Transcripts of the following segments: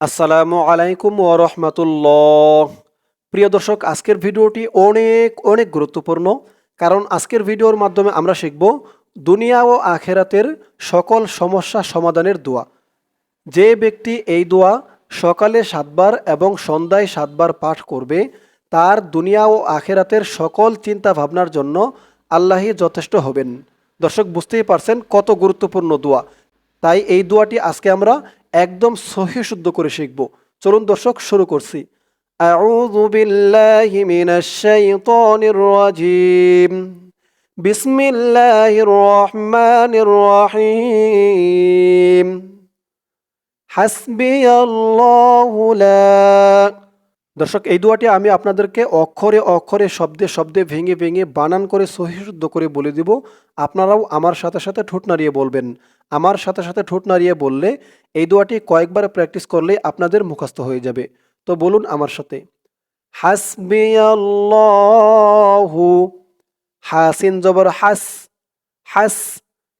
আসসালামু আলাইকুম ও রহমতুল্লাহ। প্রিয় দর্শক, আজকের ভিডিওটি অনেক অনেক গুরুত্বপূর্ণ, কারণ আজকের ভিডিওর মাধ্যমে আমরা শিখব দুনিয়া ও আখেরাতের সকল সমস্যা সমাধানের দোয়া। যে ব্যক্তি এই দোয়া সকালে সাতবার এবং সন্ধ্যায় সাতবার পাঠ করবে, তার দুনিয়া ও আখেরাতের সকল চিন্তা ভাবনার জন্য আল্লাহই যথেষ্ট হবেন। দর্শক, বুঝতেই পারছেন কত গুরুত্বপূর্ণ দোয়া। তাই এই দোয়াটি আজকে আমরা একদম সহি শুদ্ধ করে শিখব চলুন দর্শক শুরু করছি أعوذ بالله من الشيطان الرجيم بسم الله الرحمن الرحيم হাসবি আল্লাহ দর্শক, এই দোয়াটি আমি আপনাদেরকে অক্ষরে অক্ষরে, শব্দে শব্দে ভেঙে ভেঙে বানান করে সহিশুদ্ধ করে বলে দিব। আপনারাও আমার সাথে সাথে ঠোঁট নাড়িয়ে বলবেন। আমার সাথে সাথে ঠোঁট নাড়িয়ে বললে এই দোয়াটি কয়েকবার প্র্যাকটিস করলে আপনাদের মুখস্থ হয়ে যাবে। তো বলুন আমার সাথে। হাসবি হাসিন জবর হাস হাস,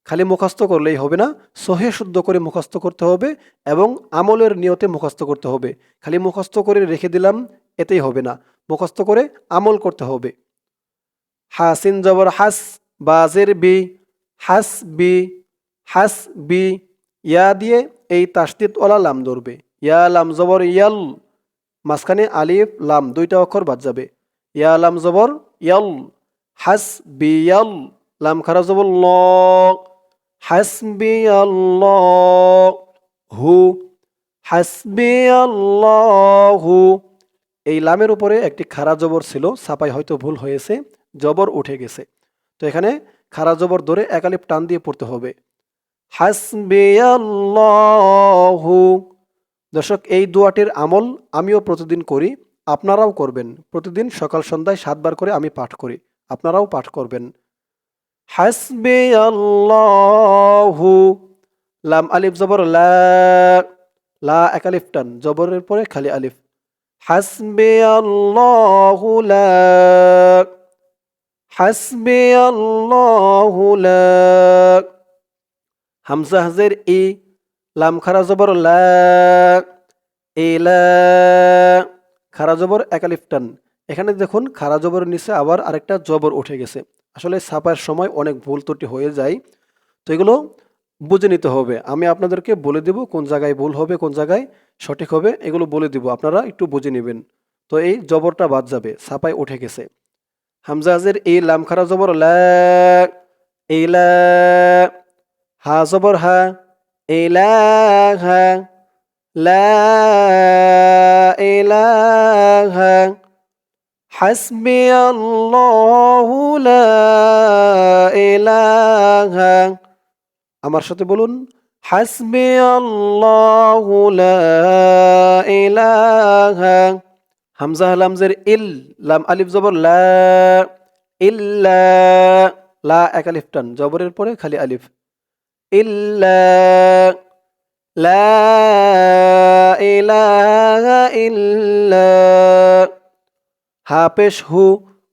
খালি মুখস্থ করলেই হবে না। সহে শুদ্ধ করে মুখস্থ করতে হবে এবং আমলের নিয়তে মুখস্থ করতে হবে। খালি মুখস্থ করে রেখে দিলাম এতেই হবে না। মুখস্থ করে আমল করতে হবে। হাসিন জবর হাস বাজের বি, হাস বি হাস বি, ইয়া দিয়ে এই তাস্তিত ওলা লাম ধরবে। ইয়া লাম জবর ইয়াল, মাঝখানে আলিফ, লাম দুইটা অক্ষর বাদ যাবে। ইয়া লাম জবর ইয়াল, হাস বি ইয়াল, লাম খারা জবর ল হাসবি আল্লাহ হু হাসবি আল্লাহু এই লামের উপরে একটি খারা জবর ছিল ছাপাই হয়তো ভুল হয়েছে, জবর উঠে গেছে। তো এখানে খারা জবর ধরে একালিপ টান দিয়ে পড়তে হবে। দর্শক, এই দোয়াটির আমল আমিও প্রতিদিন করি, আপনারাও করবেন। প্রতিদিন সকাল সন্ধ্যায় সাতবার করে আমি পাঠ করি, আপনারাও পাঠ করবেন। হাসবি আল্লাহু লাম আলিফ জবর লা লা এক আলিফ টান, জবরের পরে খালি আলিফ। আল্লাহু লা হাসবি আল্লাহু লা। হামজা হাজের ই লাম খারা জবর লা ইলা খারা জবর এক আলিফ টান। এখানে দেখুন খারা জবরের নিচে আবার আরেকটা জবর উঠে গেছে। আসলে ছাপার সময় অনেক ভুল ত্রুটি হয়ে যায়। তো এগুলো বুঝে নিতে হবে। আমি আপনাদেরকে বলে দেব কোন জায়গায় ভুল হবে, কোন জায়গায় সঠিক হবে, এগুলো বলে দিব। আপনারা একটু বুঝে নেবেন। তো এই জবরটা বাদ যাবে ছাপায় উঠে গেছে। হামজাজের এই লামখারা জবর, লা, এই লা, হা জবর, হা, এই লা হাসবি আমার সাথে বলুন হাসবি আল্লাহু লা ইলাহা। হামজা লামজের ইল, লাম আলিফ জবর লা ইল্লা, লা এক আলিফ টান, জবরের পরে খালি আলিফ। ইল্লা, লা ইলাহা ইল্লা। হা পেশ হু,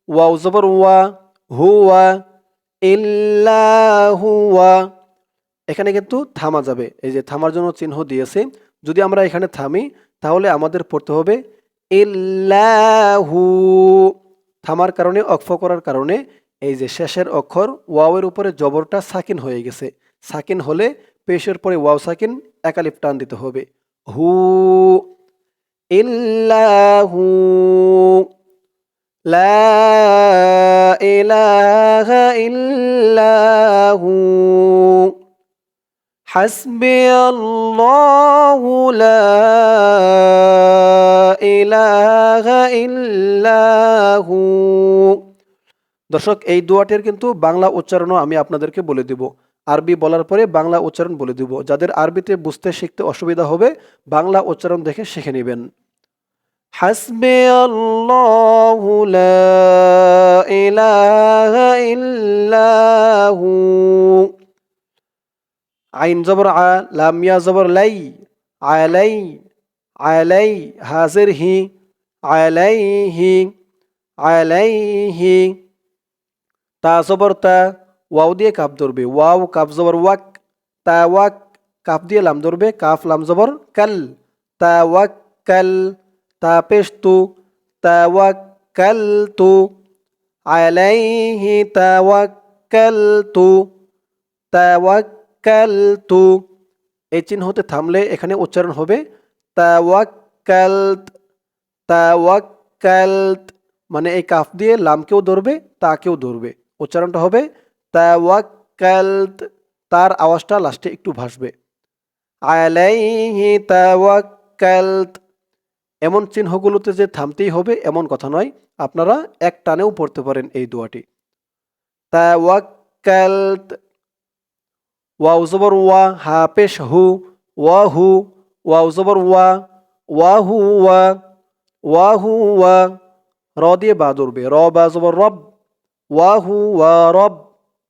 ওয়াও জবর ওয়া হুয়া ইল্লা হুয়া এখানে কিন্তু থামা যাবে। এই যে থামার জন্য চিহ্ন দিয়েছে। যদি আমরা এখানে থামি, তাহলে আমাদের পড়তে হবে, ইল্লাহু। থামার কারণে, অক্ষ করার কারণে, এই যে শেষের অক্ষর, ওয়াওয়ের উপরে জবরটা সাকিন হয়ে গেছে। সাকিন হলে পেশের পরে ওয়াও সাকিন একালিপ টান দিতে হবে। হু, ইল্লাহু। লা ইলাহা ইল্লাহু। হাসবি ইল্লাহু দর্শক, এই দোয়াটির কিন্তু বাংলা উচ্চারণও আমি আপনাদেরকে বলে দিব। আরবি বলার পরে বাংলা উচ্চারণ বলে দিব। যাদের আরবিতে বুঝতে শিখতে অসুবিধা হবে, বাংলা উচ্চারণ দেখে শিখে নেবেন। হাসবি ইলাহা ইল্লাহু আইন জবর আ লাম ইয়া জবর লাই আলাই আলাই হাজির হি আলাইহি আলাইহি তা জবর তা ওয়াও দিয়ে কাপ ধরবে ওয়াও কাপ জবর ওয়াক তা ওয়াক কাপ দিয়ে লাম ধরবে কাফ লাম জবর কাল তাওয়াক্কাল তা পেশ তু তাওয়াক্কাল তু আলাইহি তাওয়াক্কাল তু তাওয়াক্কাল তু এই চিহ্ন হতে থামলে এখানে উচ্চারণ হবে তাওয়াক্কালত। তাওয়াক্কালত মানে এই কাফ দিয়ে লামকেও ধরবে, তাকেও ধরবে। উচ্চারণটা হবে তাওয়াক্কালত। তার আওয়াজটা লাস্টে একটু ভাসবে। আলাইহি তাওয়াক্কালত। এমন চিহ্নগুলোতে যে থামতেই হবে এমন কথা নয়, আপনারা এক টানেও পড়তে পারেন এই দোয়াটি। তাওয়াক্কালত। ওয়াও জবর ওয়া হা পেশ হু ওয়া হু ওয়াও জবর ওয়া ওয়া হু ওয়া ওয়া হু ওয়া র দিয়ে বা ধরবে, র বা জবর রব ওয়া হু ওয়া রব,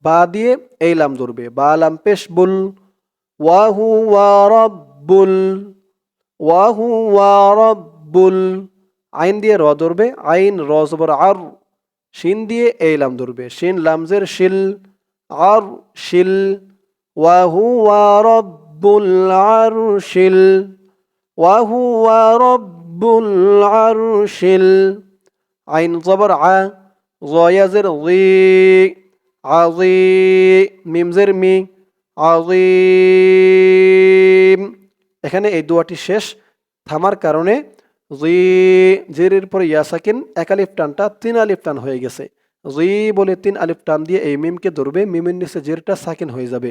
বা দিয়ে এই লাম ধরবে, বা লাম পেশ বুল ওয়া হু ওয়া রব্বুল ওয়া হু ওয়া রব্বুল, আইন দিয়ে র ধরবে, আইন, র, জবর, আর, শিন দিয়ে এই লাম ধরবে, শিন লামজের শিল, আর, শিল وهو رب العرش ال- وهو رب العرش ال- عين زبر ع ضيزر ضي عظي মিম জের মি عظيم এখানে এই দোয়াটি শেষ থামার কারণে জি জেরের পরে ইয়া সাকিন এক আলিফ টানটা তিন আলিফ টান হয়ে গেছে জি বলে তিন আলিফ টান দিয়ে এই মিমকে ধরবে মিমের নিচে জেরটা সাকিন হয়ে যাবে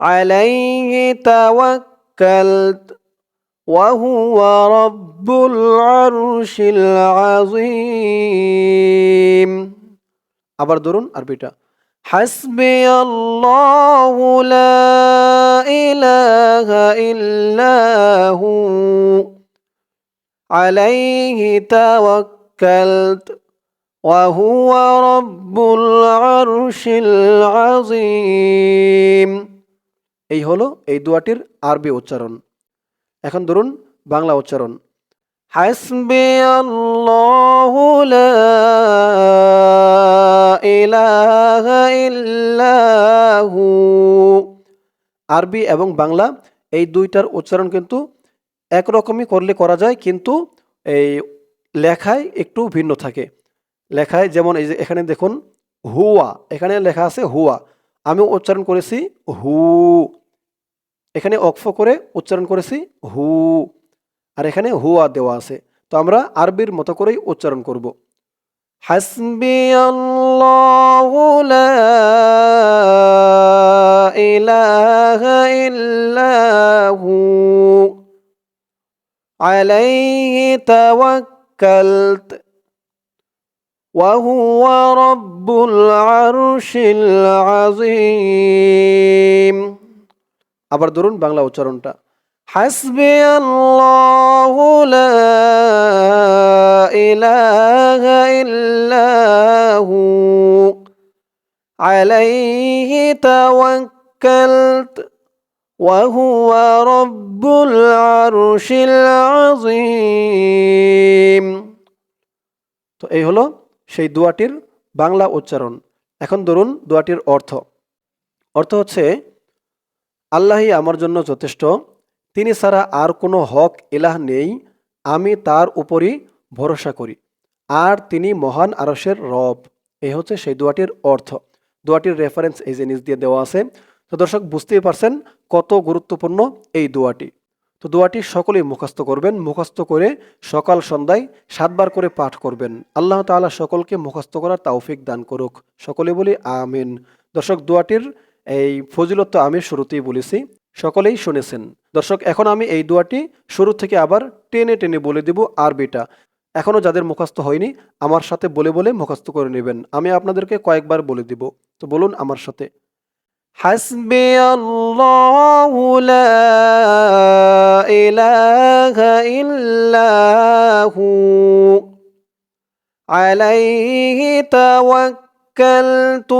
عليه توكلت وهو رب العرش العظيم আবার ধরুন আরবিটা حسبي الله لا إله إلا هو عليه توكلت وهو رب العرش العظيم এই হলো এই দোয়াটির আরবি উচ্চারণ। এখন ধরুন বাংলা উচ্চারণ। হাসবি আরবি এবং বাংলা এই দুইটার উচ্চারণ কিন্তু একরকমই করলে করা যায়, কিন্তু এই লেখায় একটু ভিন্ন থাকে। লেখায় যেমন এই যে এখানে দেখুন, হুয়া, এখানে লেখা আছে হুয়া। আমি উচ্চারণ করেছি হু। এখানে অক্ফ করে উচ্চারণ করেছি হু আর এখানে হুয়া দেওয়া আছে তো আমরা আরবির মতো করেই উচ্চারণ করব হাসবি আল্লাহু লা ইলাহা ইল্লাহু আলাইহি তাওয়াক্কালত وهو رب العرش العظيم আবার ধরুন বাংলা উচ্চারণটা হাসবি আল্লাহ লা ইলাহা ইল্লাহু আলাইহি তাওয়াক্কালত وهو رب العرش العظيم তো এই হলো সেই দোয়াটির বাংলা উচ্চারণ এখন ধরুন দোয়াটির অর্থ অর্থ হচ্ছে আল্লাহই আমার জন্য যথেষ্ট। তিনি ছাড়া আর কোনো হক ইলাহ নেই। আমি তার উপরই ভরসা করি। আর তিনি মহান আরসের রব। এই হচ্ছে সেই দোয়াটির অর্থ। দোয়াটির রেফারেন্স এই জিনিস দিয়ে দেওয়া আছে। তো দর্শক, বুঝতেই পারছেন কত গুরুত্বপূর্ণ এই দোয়াটি। তো দোয়াটি সকলেই মুখস্থ করবেন। মুখস্থ করে সকাল সন্ধ্যায় সাতবার করে পাঠ করবেন। আল্লাহ তাআলা সকলকে মুখস্থ করার তাওফিক দান করুক। সকলে বলি আমিন। দর্শক, দোয়াটির এই ফজিলত তো আমি শুরুতেই বলেছি, সকলেই শুনেছেন। দর্শক, এখন আমি এই দোয়াটি শুরু থেকে আবার টেনে টেনে বলে দেব আরবিটা। এখনও যাদের মুখস্ত হয়নি, আমার সাথে বলে বলে মুখস্ত করে নেবেন। আমি আপনাদেরকে কয়েকবার বলে দিব। তো বলুন আমার সাথে। হাসবে আলাই আলাইহি তাওয়াক্কালতু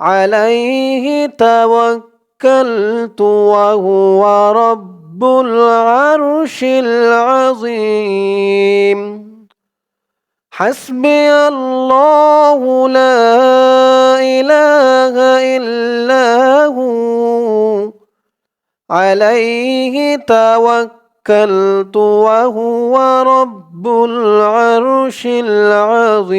عليه توكلت وهو رب العرش العظيم. حسبي الله لا إله إلا هو. عليه توكلت وهو رب العرش العظيم.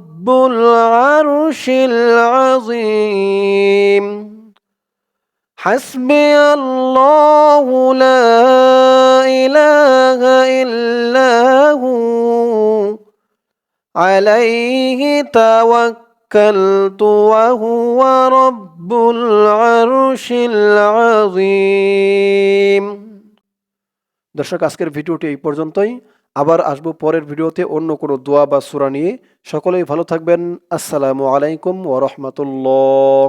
العرش العظيم حسبي الله لا إله إلا هو عليه توكلت وهو رب العرش العظيم দর্শক আজকের ভিডিওটি এই পর্যন্তই আবার আসব পরের ভিডিওতে অন্য কোনো দোয়া বা সুরা নিয়ে। সকলেই ভালো থাকবেন। আসসালামু আলাইকুম ওরহমতুল্লাহ